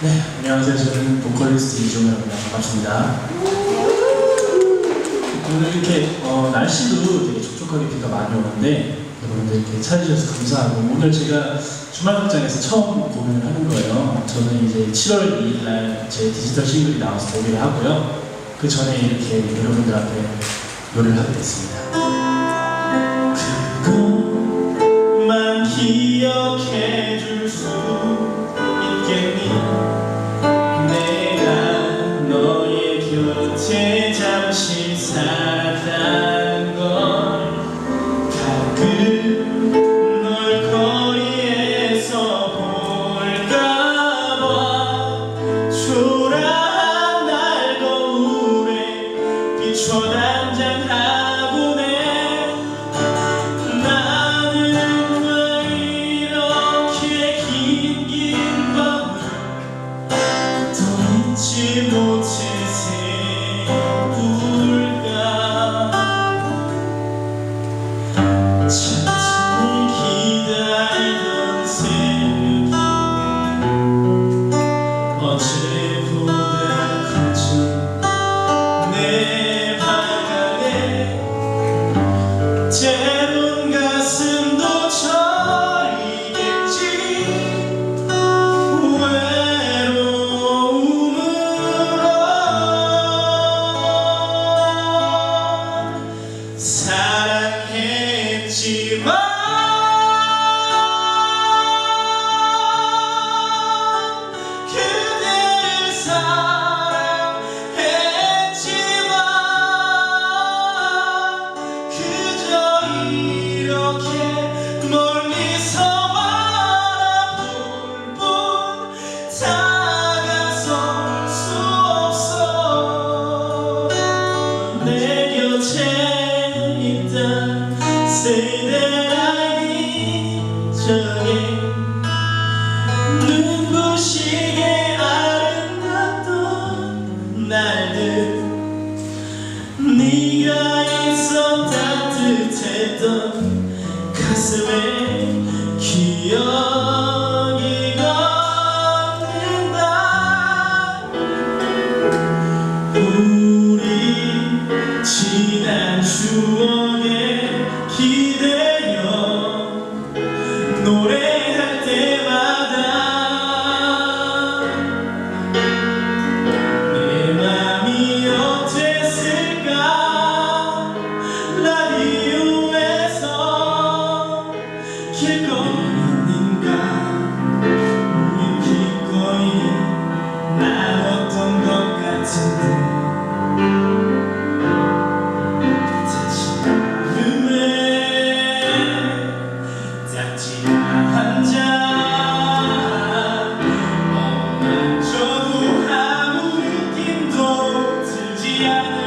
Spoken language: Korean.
네, 안녕하세요. 저는 보컬리스트 이종현입니다. 반갑습니다. 오늘 이렇게 어, 날씨도 되게 촉촉하게 비가 많이 오는데 여러분들 이렇게 찾아주셔서 감사하고 오늘 제가 주말극장에서 처음 공연을 하는 거예요. 저는 이제 7월 2일 날 제 디지털 싱글이 나와서 데뷔를 하고요. 그 전에 이렇게 여러분들 앞에 노래를 하게 됐습니다. 사랑했지만 그저 이렇게 멀리서 바라볼 뿐 다가설 수 없어. 내 곁에 있다 Say that 기억이 걷는다. 우리 지난 추억에 Hallelujah.